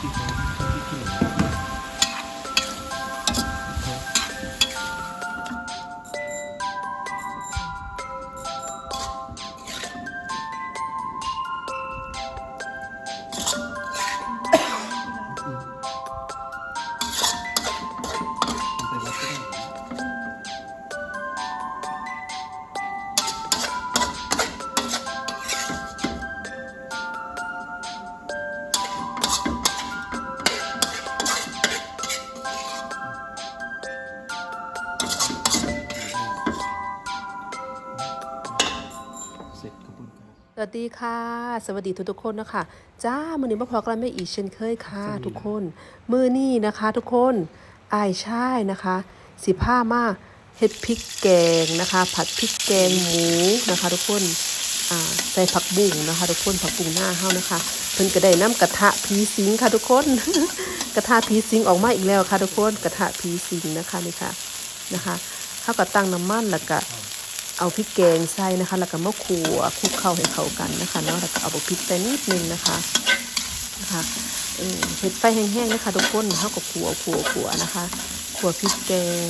แล้วมีพิ สวัสดีค่ะ สวัสดีทุกทุกๆคนนะคะจ้ามือนี้มาพอกันไม่อีกเช่นเคยค่ะสวัสดีทุกคน มือนี่นะคะ ทุกคนอายช่ายนะคะสิผ้ามากเฮ็ดพริกแกงนะคะ ผัดพริกแกงหมูนะคะ ทุกคนอ่าใส่ผักบุ้งนะคะ ทุกคนผักบุ้งหน้าเฮานะคะ เพิ่นก็ได้น้ำกระทะผีสิงค่ะ ทุกคน กระทะผีสิงออกมาอีกแล้วค่ะ ทุกคนกระทะผีสิงนะคะนี่ค่ะนะคะเฮาก็ตั้งน้ำมันแล้วก็ เอาพริกแกงใส่นะคะ แล้วก็มะขัวคลุกเข้าให้เข้ากันนะคะเนาะแล้วก็เอาพริกใส่นิดนึงนะคะนะคะเออเผ็ดไฟแห้งๆนะคะทุกคนเท่ากับขัวขัวขัวนะคะขัวพริกแกง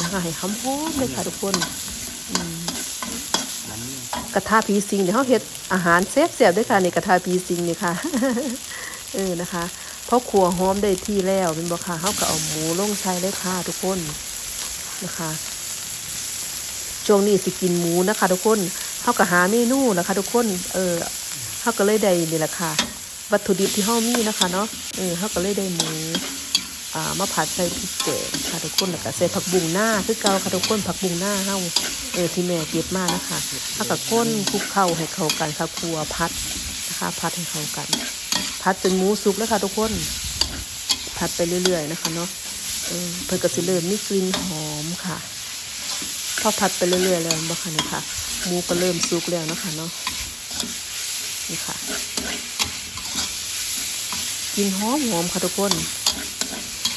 นะคะให้หอมๆเลยค่ะทุกคนกระทะพีซิงเดี๋ยวเขาเฮ็ดอาหารเซฟเสียบด้วยค่ะในกระทะพีซิงนี่ค่ะเออนะคะเพราะขัวหอมได้ที่แล้วเป็นบ่ค่ะเขาก็เอาหมูลงใส่เลยค่ะทุกคนนะคะ ช่วงนี้สิกินหมูนะคะทุกคนเขาก็หาเมนูนะคะทุกคนเออเขาก็เลยได้นี่แหละค่ะ วัตถุดิบที่เขามีนะคะเนาะเออเขาก็เลยได้หมูอ่ามาผัดใส่พริกแกงค่ะทุกคนแล้วก็ใส่ผักบุ้งหน้าคือเก่าค่ะทุกคนผักบุ้งหน้าเฮาเออที่แม่เก็บมานะคะเขาก็ก้นคลุกเข้าให้เข้ากันค่ะครัวพัดนะคะพัดให้เข้ากัน พัดจนหมูสุกแล้วค่ะทุกคน พัดไปเรื่อยๆนะคะเนาะเออเพิ่นก็สิเริ่มมีกลิ่นหอมค่ะ พอผัดไปเรื่อยๆแล้วบ่ค่ะนี่ค่ะหมูก็เริ่มสุกแล้วนะคะเนาะนี่ค่ะกินหอมหอมค่ะทุกคน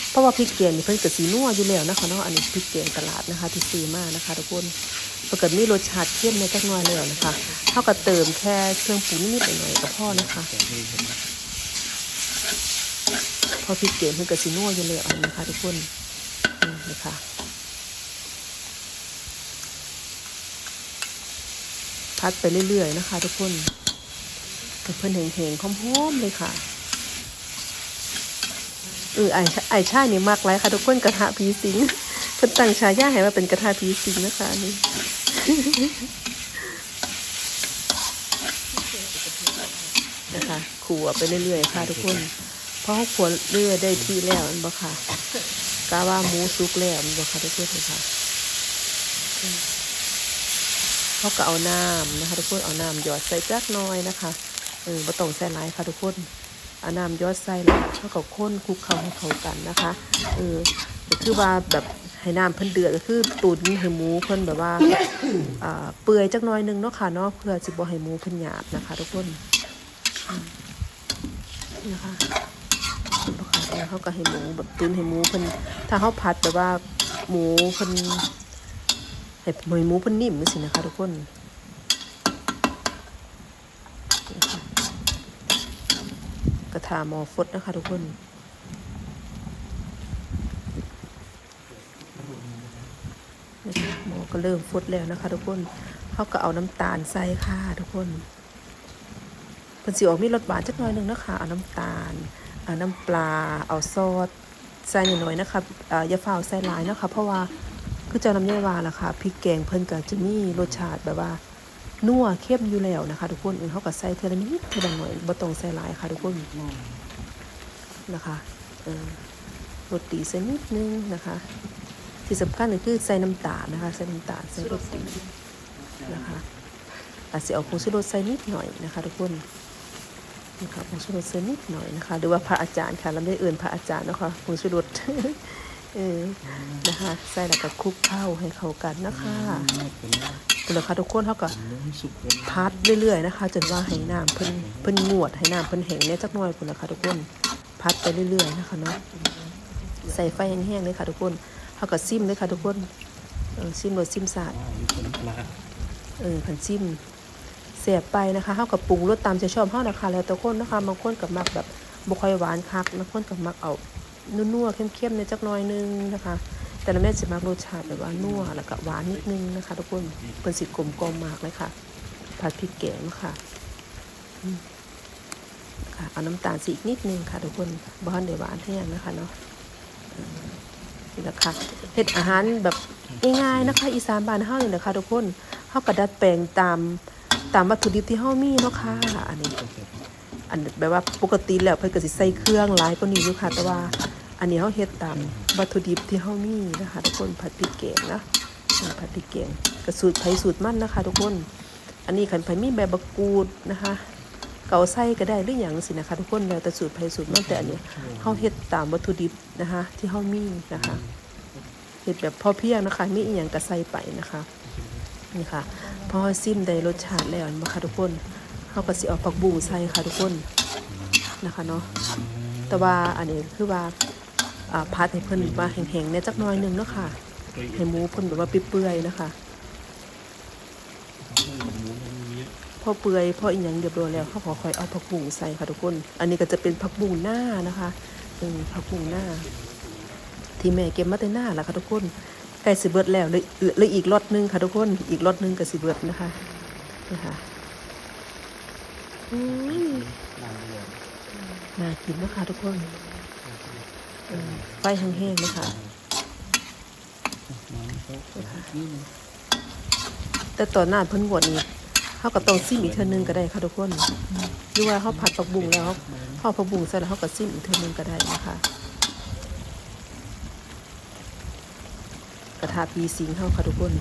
เพราะว่าพริกแกงนี่เพิ่นก็สีนัวอยู่แล้วนะคะเนาะอันนี้พริกแกงตลาดนะคะ ที่ซื้อมานะคะ ทุกคนปกติมีรสชาติเข้มในจักหน่อยแล้วนะคะเท่ากับเติมแค่เครื่องปรุงนิดๆหน่อยๆก็พอนะคะพอพริกแกงเพิ่นก็สีนัวอยู่แล้วนะคะทุกคนนี่ค่ะ พัดไปเรื่อยๆนะคะ ทุกคนให้เพิ่อนแห้งๆหอมๆเลยค่ะเออไอ้ชไอ้ชายนี่มากไรค่ะ ทุกคนกระทะผีสิงเพิ่นตั้งฉายาให้ว่าเป็นกระทะผีสิงนะคะนี่นะคะขัวไปเรื่อยๆค่ะ ทุกคนเพราะเขาขัวเรื่อยได้ที่แล้วมันบ่ค่ะกาว่าหมูสุกแล้วมันบ่ค่ะทุกคนค่ะ เขาก็เอาน้ำนะคะ ทุกคนเอาน้ำหยอดใส่จักน้อยนะคะเออบ่ต้องใส่หลายค่ะทุกคนเอาน้ำยอดใส่แล้วเขาก็ข้นคลุกเขาให้เขากันนะคะเออก็คือว่าแบบให้น้ำเพิ่นเดือดก็คือตุ๋นให้หมูเพิ่นแบบว่าอ่าเปื่อยจักน้อยหนึงเนาะค่ะเนาะเพื่อสิบ่ให้หมูเพิ่นหยาบนะคะ ทุกคนนะคะลูกค้าเองเขาก็ให้หมูแบบตุนให้หมูเพิ่นถ้าเขาผัดแบบว่าหมูเพิ่น ให้หมูหมูเพิ่นนิ่มสินะคะทุกคนกระทาหมอฟดนะคะทุกคนหมอก็เริ่มฟดแล้วนะคะ ทุกคนเขาก็เอาน้ำตาลใส่ค่ะทุกคนเพิ่นสิออกมีรสหวานจักหน่อยหนึงนะคะเอาน้ำตาลเอาน้ำปลาเอาซอสใส่หน่อยๆนะคะอย่าฝ่าใส่หลายนะคะ เพราะว่า คือเจ้าน้ำยายวาล่ะค่ะพริกแกงเพิ่นก็จะมีรสชาติแบบว่านัวเข้มอยู่แล้วนะคะ ทุกคนเขาก็ใส่เทอละนิดเทอละหน่อยบ่ต้องใส่หลายค่ะทุกคนนะคะเออรสดีสักนิดนึงนะคะที่สำคัญก็คือใส่น้ำตาลนะคะ ใส่น้ำตาลใส่รสดีนะคะอาจจะเอาผงชูรสใส่นิดหน่อยนะคะ ทุกคนนะคะผงชูรสเส้นนิดหน่อยนะคะหรือว่าพระอาจารย์ค่ะเราได้เอื่นพระอาจารย์นะคะผงชูรส เออนะคะใส่แล้วก็คลุกเข้าให้เข้ากันนะคะหมดเป็นแล้วคุณล่ะคะทุกคนเขาก็ล้มสุกเป็นพัดเรื่อยๆนะคะ จนว่าให้น้ำเพิ่นเพิ่นงวดให้น้ำเพิ่นแห้งเนี่ยจักหน่อยคุณล่ะคะทุกคนพัดไปเรื่อยๆนะคะเนาะใส่ไฟแห้งๆเลยค่ะทุกคนเขาก็ซิมเลยค่ะทุกคนเออซิมรสซิมสาดอ่าอยู่เป็นปลาเออขันซิมเสียบไปนะคะเขากับปรุงรสตามใจชอบเขานะคะแล้วแต่คนนะคะบางคนกับมักแบบบ่ค่อยหวานคักบางคนกับมักเอา นัวๆเข้มๆในจักน่อยนึงนะคะ แต่ละแม่จะมักรสชาติแบบว่านัวแล้วก็หวานนิดนึงนะคะ ทุกคนเป็นสิกลมกลมมากเลยค่ะ ผัดพริกแกงค่ะค่ะเอาน้ำตาลสีอีกนิดนึงค่ะ ทุกคนบ้านเดี๋ยวหวานแห้งนะคะเนาะนี่แหละค่ะเฮ็ดอาหารแบบง่ายๆนะคะ อีสานบ้านเฮานี่แหละคะ ทุกคนเฮาก็ดัดแปลงตามตามวัตถุดิบที่เฮามีเนาะค่ะอันนี้อันแบบว่าปกติแล้วเพิ่นก็สิใส่เครื่องหลายกว่านี้อยู่ค่ะ แต่ว่า อันนี้เฮาเฮ็ดตามวัตถุดิบที่เฮามีนะคะทุกคนผัดพริกแกงนะผัดพริกแกงก็สูตรไผ่สูตรมั่นนะคะ ทุกคน อันนี้คันไผ่มีใบบักกูดนะคะ เกาใส่ก็ได้หรือหยังสินะคะทุกคนแล้วแต่สูตรไผ่สูตรมั่นแต่อันนี้เฮาเฮ็ดตามวัตถุดิบนะคะ ที่เฮามีนะคะเฮ็ดแบบพอเพียงนะคะมีอีหยังก็ใส่ไปนะคะนี่ค่ะพอซิมได้รสชาติแล้วนะคะทุกคนเฮาก็สิเอาผักบุ้งใส่ค่ะทุกคนนะคะเนาะแต่ว่าอันนี้คือว่า พัดให้เพิ่นว่าแห้งๆเนี่ยจักหน่อยหนึงเนาะค่ะให้หมูเพิ่นแบบว่าเปื่อยๆนะคะหมูมันมีเยอะพอเปื่อยพออีหยังเรียบร้อยแล้วเขาขอค่อยเอาผักบุ้งใส่ค่ะทุกคน อันนี้ก็จะเป็นผักบุ้งหน้านะคะอืมผักบุ้งหน้า ที่แม่เก็บมาแต่หน้าแล้วค่ะทุกคนใกล้สิเบิดแล้วเลยเหลยอีกรอดหนึงค่ะทุกคน อีกรอดหนึงก็สิเบิดนะคะนี่ค่ะอุ้ยนานเลยน่ากินเนาะคะทุกคนเออ ไฟแห้งๆเลยค่ะน้ำเขานี่มันแต่ตอนหน้าเพิ่นบวชนี่เขาก็ต้องซิมอีกเทื่อนึงก็ได้ค่ะทุกคนหรือว่าเขาผัดผักบุ้งแล้วเขาเอาผักบุ้งใส่แล้วเขาก็ซิมอีกเทื่อนึงก็ได้นะคะกระทะพีสิงเขาค่ะทุกคน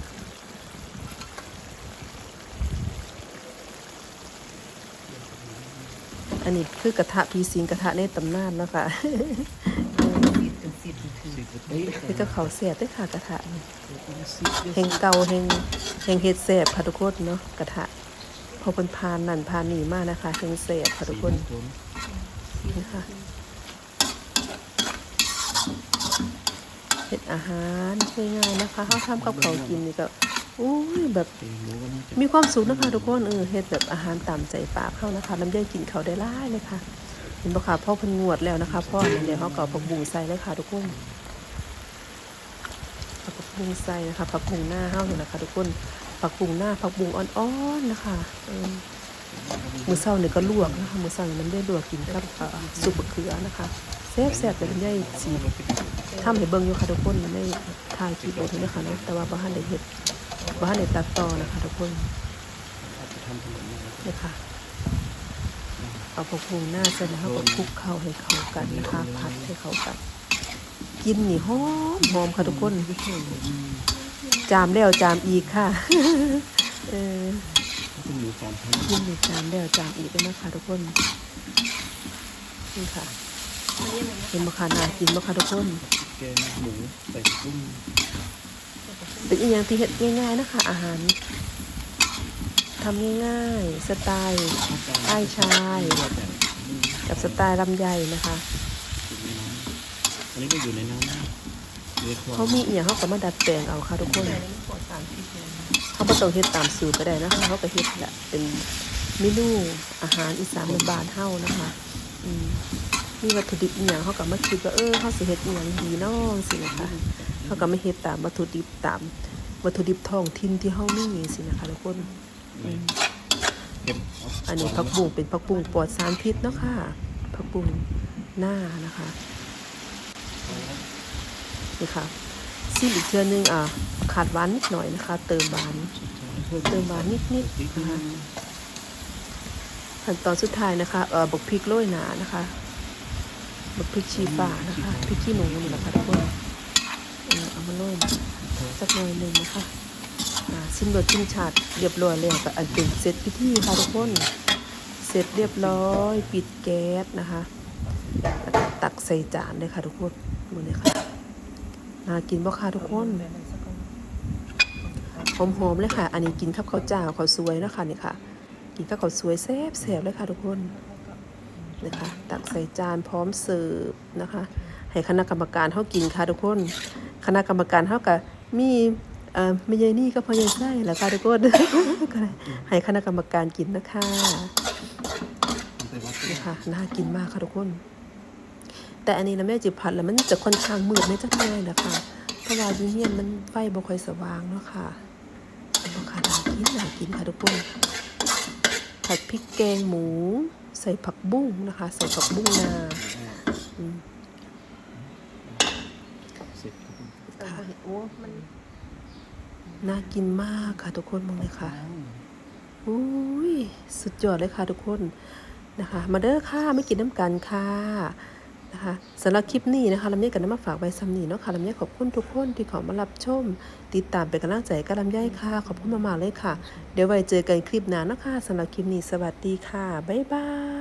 อันนี้คือกระทะพีสิงกระทะในตำนานนะคะ เอ้ยคือก็เขาเสียบด้วยค่ะกระทะนี่สิบเยอะแห่งเก่าแห่งแห่งเฮ็ดแสบค่ะทุกคนเนาะกระทะพอเป็นพานนั่นพานนี่มากนะคะแห่งแสบค่ะทุกคนนี่ค่ะเฮ็ดอาหารง่ายๆนะคะเขาทำกับเขาวกินนี่ก็อุ้ยแบบหมูก็น่าจะมีความสุขนะคะทุกคนเออเฮ็ดแบบอาหารตามใจปากเข้านะคะน้ำย่อยกินเขาวได้หลายเลยค่ะเห็นปะคะพ่อเพิ่นงวดแล้วนะคะพ่ออันนั้นเดี๋ยวเขาก็เอาผักบุ้งใส่เลยค่ะทุกคนเอาผัก บุงใส่นะคะผักบุ้งหน้าเฮาเนี่ยนะคะทุกคนผักบุ้งหน้าผักบุ้งอ่อนๆนะคะมือเช้าเนี่ยก็ลวกนะคะมือเช้าเนี่ยน้ลวกกินกับเอ่อซุปเขือนะคะแซ่บๆแต่น้ำย่อยสีทำให้เบิ่งอยู่ค่ะทุกคนในถ่ายคลิปไว้ด้นะคะเนาะแต่ว่าบ่ทันได้เฮ็ดบ่ทันได้ตัดต่อนะคะทุกคนอาจจะทำถนนเนี่ยค่ะเอาผักพุงหน้าเสร็จแล้วก็คลุกเข้าให้เข้ากันนะคะ ผัดให้เข้ากัน กินนี่หอมหอมค่ะทุกคน จามแล้วจามอีกค่ะเออเป็นหมูสามชั้นกินนี่จามแล้วจามอีกด้วยนะคะทุกคนนี่ค่ะเป็นมะขามนากินมะค่ะทุกคนแกงหมูใส่กุ้งเป็นอีกอย่างที่เห็ดง่ายๆนะคะ อาหารทำง่ายๆ สไตล์ใต้ชาย กับสไตล์ลำไยนะคะ อันนี้ก็อยู่ในน้ำนะอยู่ในคลองเขามีเอียงเขาก็มาดัดแปลงเอาค่ะทุกคนเขาบ่ต้องเฮ็ดตามสูตรก็ได้นะคะเขาก็เฮ็ดแหละเป็นเมนูอาหารอีสานบ้านๆเฮานะคะอืมมีวัตถุดิบอีหยังเขาก็มาคิดว่าเออเขาสิเฮ็ดอีหยังดีเนาะสินะคะเขาก็ไม่เฮ็ดตามวัตถุดิบตามวัตถุดิบท้องถิ่นที่เฮามีสินะคะทุกคนอืมเก็บอันนี้ผักบุ้งเป็นผักบุ้งปลอดสารพิษเนาะค่ะผักบุ้งหน้านะคะ นี่ค่ะซิมอีกเทื่อนึงอะขาดหวานนิดหน่อยนะคะ เติมหวานเติมหวานนิดๆนะคะขั้นตอนสุดท้ายนะคะเอ่อบกพริกโรยหนานะคะบกพริกชีฟ้านะคะพริกขี้หนูนี่แหละค่ะทุกคนเอามาโรยสักหน่อยหนึ่งนะคะอ่าซิมรสชิมชาติเรียบร้อยแล้วก็อันเป็นเสร็จพิธีค่ะทุกคนเสร็จเรียบร้อย ปิดแก๊สนะคะ ตักใส่จานเลยค่ะทุกคนมือนี้ค่ะ น่ากินบ่ค่ะทุกคนหอมๆเลยค่ะ อันนี้กินกับข้าวเจ้าข้าวสวยนะคะนี่ค่ะ กินกับข้าวสวยแซ่บๆเลยค่ะทุกคนนะคะตักใส่จานพร้อมเสิร์ฟนะคะ ให้คณะกรรมการเฮากินค่ะทุกคน คณะกรรมการเฮาก็มีเอ่อไม่ใช่นี่ก็พอยายไส้แหละค่ะทุกคนก็เลยให้คณะกรรมการกินนะคะนไปวัดนี่ค่ะน่ากินมากค่ะทุกคน แต่อันนี้นะแม่จิผัดแล้วมันจะค่อนข้างมืดไม่จักหน่อยนะคะเพราะว่าอยูเนียนมันไฟบ่ค่อยสว่างเนาะค่ะบ่ค่ะน่ากินน่ากินค่ะทุกคนผัดพริกแกงหมู ใส่ผักบุ้งนะคะ ใส่ผักบุ้งนาอืมค่ะโอ้มันน่ากินมากค่ะทุกคนมองเลยค่ะอุ้ยสุดยอดเลยค่ะทุกคนนะคะ มาเด้อค่ะไม่กินน้ำกันค่ะ นะคะสำหรับคลิปนี้นะคะลำไยกันน้ำมาฝากไว้ซ้ำนี้เนาะค่ะลำไยขอบคุณทุกคนที่ขอมารับชม ติดตามเป็นกำลังใจกับลำไยค่ะ ขอบคุณมากๆเลยค่ะ เดี๋ยวไว้เจอกันคลิปหน้าเนาะคะสำหรับคลิปนี้สวัสดีค่ะ บ๊ายบาย